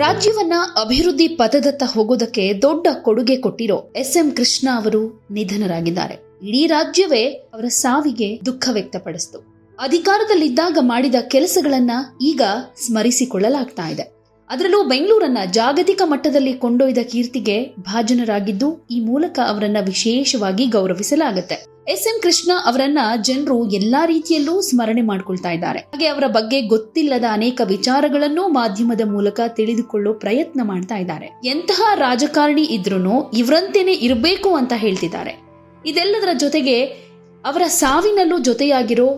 ರಾಜ್ಯವನ್ನ ಅಭಿವೃದ್ಧಿ ಪದದತ್ತ ಹೋಗೋದಕ್ಕೆ ದೊಡ್ಡ ಕೊಡುಗೆ ಕೊಟ್ಟಿರೋ ಎಸ್ ಎಂ ಕೃಷ್ಣ ಅವರು ನಿಧನರಾಗಿದ್ದಾರೆ. ಇಡೀ ರಾಜ್ಯವೇ ಅವರ ಸಾವಿಗೆ ದುಃಖ ವ್ಯಕ್ತಪಡಿಸಿತು. ಅಧಿಕಾರದಲ್ಲಿದ್ದಾಗ ಮಾಡಿದ ಕೆಲಸಗಳನ್ನ ಈಗ ಸ್ಮರಿಸಿಕೊಳ್ಳಲಾಗ್ತಾ ಇದೆ. ಅದರಲ್ಲೂ ಬೆಂಗಳೂರನ್ನ ಜಾಗತಿಕ ಮಟ್ಟದಲ್ಲಿ ಕೊಂಡೊಯ್ದ ಕೀರ್ತಿಗೆ ಭಾಜನರಾಗಿದ್ದು ಈ ಮೂಲಕ ಅವರನ್ನ ವಿಶೇಷವಾಗಿ ಗೌರವಿಸಲಾಗುತ್ತೆ. ಎಸ್ ಎಂ ಕೃಷ್ಣ ಅವರನ್ನ ಜನರು ಎಲ್ಲಾ ರೀತಿಯಲ್ಲೂ ಸ್ಮರಣೆ ಮಾಡ್ಕೊಳ್ತಾ ಇದ್ದಾರೆ. ಹಾಗೆ ಅವರ ಬಗ್ಗೆ ಗೊತ್ತಿಲ್ಲದ ಅನೇಕ ವಿಚಾರಗಳನ್ನು ಮಾಧ್ಯಮದ ಮೂಲಕ ತಿಳಿದುಕೊಳ್ಳೋ ಪ್ರಯತ್ನ ಮಾಡ್ತಾ ಇದ್ದಾರೆ. ಎಂತಹ ರಾಜಕಾರಣಿ ಇದ್ರೂ ಇವರಂತೆನೆ ಇರಬೇಕು ಅಂತ ಹೇಳ್ತಿದ್ದಾರೆ. ಇದೆಲ್ಲದರ ಜೊತೆಗೆ ಅವರ ಸಾವಿನಲ್ಲೂ ಜೊತೆಯಾಗಿರೋ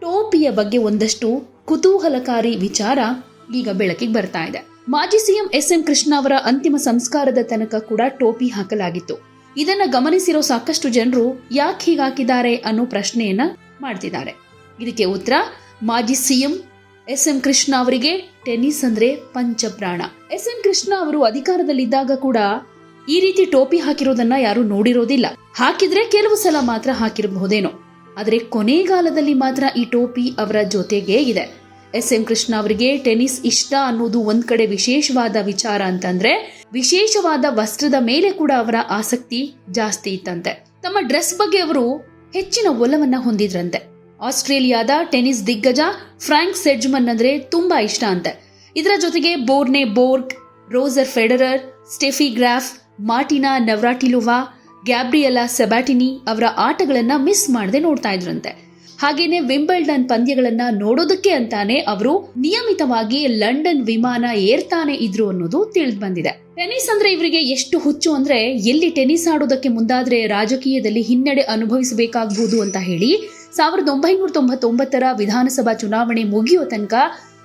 ಟೋಪಿಯ ಬಗ್ಗೆ ಒಂದಷ್ಟು ಕುತೂಹಲಕಾರಿ ವಿಚಾರ ಈಗ ಬೆಳಕಿಗೆ ಬರ್ತಾ ಇದೆ. ಮಾಜಿ ಸಿಎಂ ಎಸ್ ಎಂ ಕೃಷ್ಣ ಅವರ ಅಂತಿಮ ಸಂಸ್ಕಾರದ ತನಕ ಕೂಡ ಟೋಪಿ ಹಾಕಲಾಗಿತ್ತು. ಇದನ್ನ ಗಮನಿಸಿರೋ ಸಾಕಷ್ಟು ಜನರು ಯಾಕೆ ಹೀಗಾಕಿದ್ದಾರೆ ಅನ್ನೋ ಪ್ರಶ್ನೆಯನ್ನ ಮಾಡ್ತಿದ್ದಾರೆ. ಇದಕ್ಕೆ ಉತ್ತರ, ಮಾಜಿ ಸಿಎಂ ಎಸ್ ಎಂ ಕೃಷ್ಣ ಅವರಿಗೆ ಟೆನ್ನಿಸ್ ಅಂದ್ರೆ ಪಂಚಪ್ರಾಣ. ಎಸ್ ಎಂ ಕೃಷ್ಣ ಅವರು ಅಧಿಕಾರದಲ್ಲಿದ್ದಾಗ ಕೂಡ ಈ ರೀತಿ ಟೋಪಿ ಹಾಕಿರೋದನ್ನ ಯಾರು ನೋಡಿರೋದಿಲ್ಲ. ಹಾಕಿದ್ರೆ ಕೆಲವು ಸಲ ಮಾತ್ರ ಹಾಕಿರಬಹುದೇನೋ. ಆದರೆ ಕೊನೆಗಾಲದಲ್ಲಿ ಮಾತ್ರ ಈ ಟೋಪಿ ಅವರ ಜೊತೆಗೇ ಇದೆ. ಎಸ್ ಎಂ ಕೃಷ್ಣ ಅವರಿಗೆ ಟೆನಿಸ್ ಇಷ್ಟ ಅನ್ನೋದು ಒಂದ್ ಕಡೆ ವಿಶೇಷವಾದ ವಿಚಾರ ಅಂತಂದ್ರೆ, ವಿಶೇಷವಾದ ವಸ್ತ್ರದ ಮೇಲೆ ಕೂಡ ಅವರ ಆಸಕ್ತಿ ಜಾಸ್ತಿ ಇತ್ತಂತೆ. ತಮ್ಮ ಡ್ರೆಸ್ ಬಗ್ಗೆ ಅವರು ಹೆಚ್ಚಿನ ಒಲವನ್ನ ಹೊಂದಿದ್ರಂತೆ. ಆಸ್ಟ್ರೇಲಿಯಾದ ಟೆನಿಸ್ ದಿಗ್ಗಜ ಫ್ರಾಂಕ್ ಸೆಡ್ಜ್ಮನ್ ಅಂದ್ರೆ ತುಂಬಾ ಇಷ್ಟ ಅಂತೆ. ಇದರ ಜೊತೆಗೆ Bjorn Borg Roger Federer, Steffi Graf, Martina Navratilova Gabriela Sabatini ಅವರ ಆಟಗಳನ್ನ ಮಿಸ್ ಮಾಡದೆ ನೋಡ್ತಾ ಇದ್ರಂತೆ. ಹಾಗೇನೆ ವಿಂಬಲ್ಡನ್ ಪಂದ್ಯಗಳನ್ನ ನೋಡೋದಕ್ಕೆ ಅಂತಾನೆ ಅವರು ನಿಯಮಿತವಾಗಿ ಲಂಡನ್ ವಿಮಾನ ಏರ್ತಾನೆ ಇದ್ರು ಅನ್ನೋದು ತಿಳಿದು ಬಂದಿದೆ. ಟೆನಿಸ್ ಅಂದ್ರೆ ಇವರಿಗೆ ಎಷ್ಟು ಹುಚ್ಚು ಅಂದ್ರೆ ಎಲ್ಲಿ ಟೆನಿಸ್ ಆಡೋದಕ್ಕೆ ಮುಂದಾದ್ರೆ ರಾಜಕೀಯದಲ್ಲಿ ಹಿನ್ನಡೆ ಅನುಭವಿಸಬೇಕಾಗಬಹುದು ಅಂತ ಹೇಳಿ ಸಾವಿರದ ಒಂಬೈನೂರ ತೊಂಬತ್ತೊಂಬತ್ತರ ವಿಧಾನಸಭಾ ಚುನಾವಣೆ ಮುಗಿಯೋ ತನಕ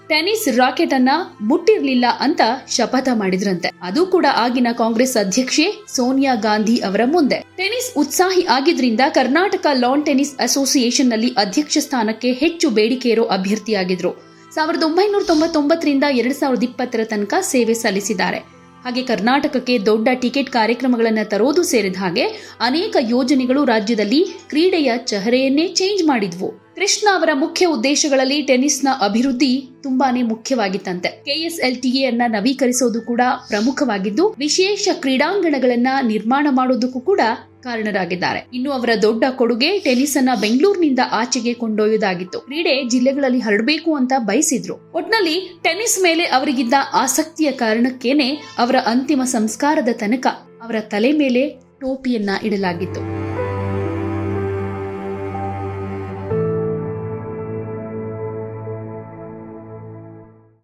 ಟೆನ್ನಿಸ್ ರಾಕೆಟ್ ಅನ್ನ ಮುಟ್ಟಿರ್ಲಿಲ್ಲ ಅಂತ ಶಪಥ ಮಾಡಿದ್ರಂತೆ. ಅದು ಕೂಡ ಆಗಿನ ಕಾಂಗ್ರೆಸ್ ಅಧ್ಯಕ್ಷೆ ಸೋನಿಯಾ ಗಾಂಧಿ ಅವರ ಮುಂದೆ. ಟೆನಿಸ್ ಉತ್ಸಾಹಿ ಆಗಿದ್ರಿಂದ ಕರ್ನಾಟಕ ಲಾನ್ ಟೆನಿಸ್ ಅಸೋಸಿಯೇಷನ್ನಲ್ಲಿ ಅಧ್ಯಕ್ಷ ಸ್ಥಾನಕ್ಕೆ ಹೆಚ್ಚು ಬೇಡಿಕೆ ಇರೋ ಅಭ್ಯರ್ಥಿಯಾಗಿದ್ರು. ಸಾವಿರದ ಒಂಬೈನೂರ ತೊಂಬತ್ತೊಂಬತ್ತರಿಂದ ಎರಡ್ ಸಾವಿರದ ಇಪ್ಪತ್ತರ ತನಕ ಸೇವೆ ಸಲ್ಲಿಸಿದ್ದಾರೆ. ಹಾಗೆ ಕರ್ನಾಟಕಕ್ಕೆ ದೊಡ್ಡ ಟಿಕೆಟ್ ಕಾರ್ಯಕ್ರಮಗಳನ್ನು ತರೋದು ಸೇರಿದ ಹಾಗೆ ಅನೇಕ ಯೋಜನೆಗಳು ರಾಜ್ಯದಲ್ಲಿ ಕ್ರೀಡೆಯ ಚಹರೆಯನ್ನೇ ಚೇಂಜ್ ಮಾಡಿದ್ವು. ಕೃಷ್ಣ ಅವರ ಮುಖ್ಯ ಉದ್ದೇಶಗಳಲ್ಲಿ ಟೆನ್ನಿಸ್ನ ಅಭಿವೃದ್ಧಿ ತುಂಬಾನೇ ಮುಖ್ಯವಾಗಿತ್ತಂತೆ. ಕೆಎಸ್ಎಲ್ಟಿಎ ಅನ್ನ ನವೀಕರಿಸೋದು ಕೂಡ ಪ್ರಮುಖವಾಗಿದ್ದು, ವಿಶೇಷ ಕ್ರೀಡಾಂಗಣಗಳನ್ನ ನಿರ್ಮಾಣ ಮಾಡೋದಕ್ಕೂ ಕೂಡ ಕಾರಣರಾಗಿದ್ದಾರೆ. ಇನ್ನು ಅವರ ದೊಡ್ಡ ಕೊಡುಗೆ ಟೆನಿಸ್ ಅನ್ನ ಬೆಂಗಳೂರಿನಿಂದ ಆಚೆಗೆ ಕೊಂಡೊಯ್ಯುವುದಾಗಿತ್ತು. ಕ್ರೀಡೆ ಜಿಲ್ಲೆಗಳಲ್ಲಿ ಹರಡಬೇಕು ಅಂತ ಬಯಸಿದ್ರು. ಒಟ್ನಲ್ಲಿ ಟೆನ್ನಿಸ್ ಮೇಲೆ ಅವರಿಗಿದ್ದ ಆಸಕ್ತಿಯ ಕಾರಣಕ್ಕೇನೆ ಅವರ ಅಂತಿಮ ಸಂಸ್ಕಾರದ ತನಕ ಅವರ ತಲೆ ಮೇಲೆ ಟೋಪಿಯನ್ನ ಇಡಲಾಗಿತ್ತು.